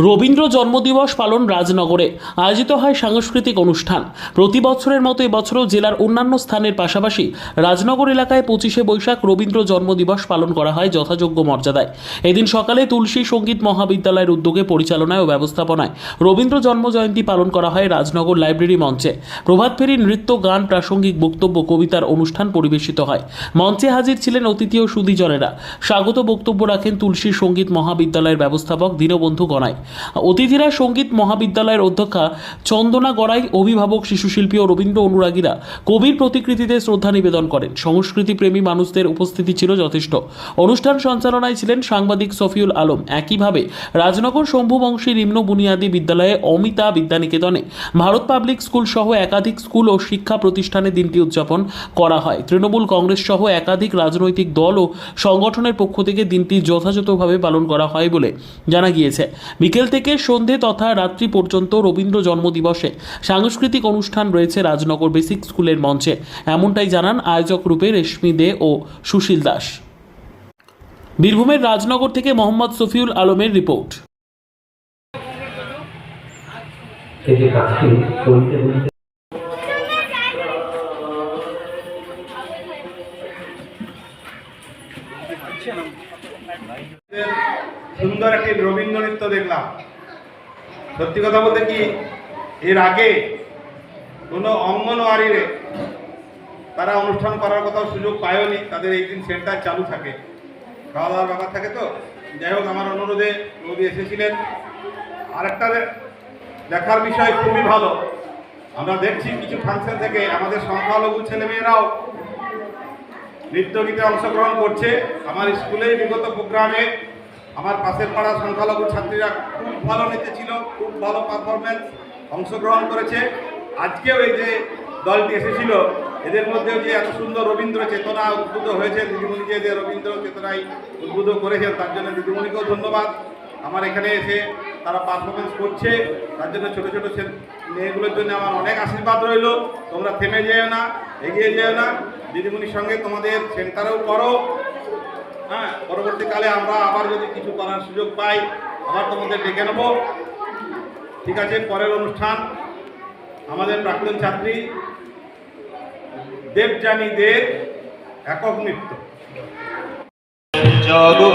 রবীন্দ্র জন্মদিবস পালন রাজনগরে আয়োজিত হয় সাংস্কৃতিক অনুষ্ঠান। প্রতি বছরের মতো এবছরও জেলার অন্যান্য স্থানের পাশাপাশি রাজনগর এলাকায় পঁচিশে বৈশাখ রবীন্দ্র জন্মদিবস পালন করা হয় যথাযোগ্য মর্যাদায়। এদিন সকালে তুলসী সংগীত মহাবিদ্যালয়ের উদ্যোগে পরিচালনায় ও ব্যবস্থাপনায় রবীন্দ্র জন্মজয়ন্তী পালন করা হয় রাজনগর লাইব্রেরি মঞ্চে। প্রভাত ফেরি নৃত্য, গান, প্রাসঙ্গিক বক্তব্য, কবিতার অনুষ্ঠান পরিবেশিত হয়। মঞ্চে হাজির ছিলেন অতিথি ও সুদীজনেরা স্বাগত বক্তব্য রাখেন তুলসী সংগীত মহাবিদ্যালয়ের ব্যবস্থাপক দীনবন্ধু গণাই অতিথিরা সংগীত মহাবিদ্যালয়ের অধ্যক্ষা চন্দনা গড়াই, অভিভাবক, শিশুশিল্পী ও রবীন্দ্র অনুরাগীরা কবির প্রতিকৃতিতে শ্রদ্ধা নিবেদন করেন। সংস্কৃতি প্রেমী মানুষদের উপস্থিতি ছিল যথেষ্ট। অনুষ্ঠান সঞ্চালনায় ছিলেন সাংবাদিক সফিউল আলম। একইভাবে রাজনগর শম্ভু বংশী নিম্ন বুনিয়াদী বিদ্যালয়ে অমিতা বিদ্যানিকেতনে ভারত পাবলিক স্কুল সহ একাধিক স্কুল ও শিক্ষা প্রতিষ্ঠানে দিনটি উদযাপন করা হয়। তৃণমূল কংগ্রেস সহ একাধিক রাজনৈতিক দল ও সংগঠনের পক্ষ থেকে দিনটি যথাযথভাবে পালন করা হয় বলে জানা গিয়েছে। বিকেল থেকে সন্ধে তথা রাত্রি পর্যন্ত রবীন্দ্র জন্মদিবসে সাংস্কৃতিক অনুষ্ঠান রয়েছে রাজনগর বেসিক স্কুলের মঞ্চে। এমনটাই জানান আয়োজক রূপে রেশমি দে ও সুশীল দাস। বীরভূমের রাজনগর থেকে মোহাম্মদ সফিউল আলমের রিপোর্ট। বলতে সুন্দর একটি রবীন্দ্র নৃত্য দেখলাম। সত্যি কথা বলতে কি, এর আগে কোনো অঙ্গনওয়াড়িরে তারা অনুষ্ঠান করার কোথাও সুযোগ পায়নি, তাদের এই দিন সেন্টার চালু থাকে। খাওয়া দাওয়ার ব্যাপার থাকে তো। যাই হোক, আমার অনুরোধে নদী এসেছিলেন। আরেকটা দেখার বিষয় খুবই ভালো। আমরা দেখছি কিছু ফাংশন থেকে আমাদের সংখ্যালঘু ছেলেমেয়েরাও নৃত্য গীতে অংশগ্রহণ করছে। আমার স্কুলেই বিগত প্রোগ্রামে আমার পাশের পাড়া সংখ্যালঘু ছাত্রীরা খুব ভালো নেচেছিল, খুব ভালো পারফরমেন্স অংশগ্রহণ করেছে। আজকেও এই যে দলটি এসেছিল, এদের মধ্যেও যে এত সুন্দর রবীন্দ্র চেতনা উদ্বুদ্ধ হয়েছে, দিদিমণি যে রবীন্দ্র চেতনায় উদ্বুদ্ধ করেছেন, তার জন্য দিদিমণিকেও ধন্যবাদ। আমার এখানে এসে তারা পারফরমেন্স করছে, তার জন্য ছোটো ছোটো মেয়েগুলোর জন্য আমার অনেক আশীর্বাদ রইল। তোমরা থেমে যেও না, এগিয়ে যেও না। দিদিমণির সঙ্গে তোমাদের সেন্টারেও করো। হ্যাঁ পরবর্তীকালে আমরা আবার যদি কিছু করার সুযোগ পাই, আবার তোমাদের ডেকে নেব। ঠিক আছে, পরের অনুষ্ঠান, আমাদের প্রাক্তন ছাত্রী, দেবযানী দেব, একক নৃত্য। জগৎ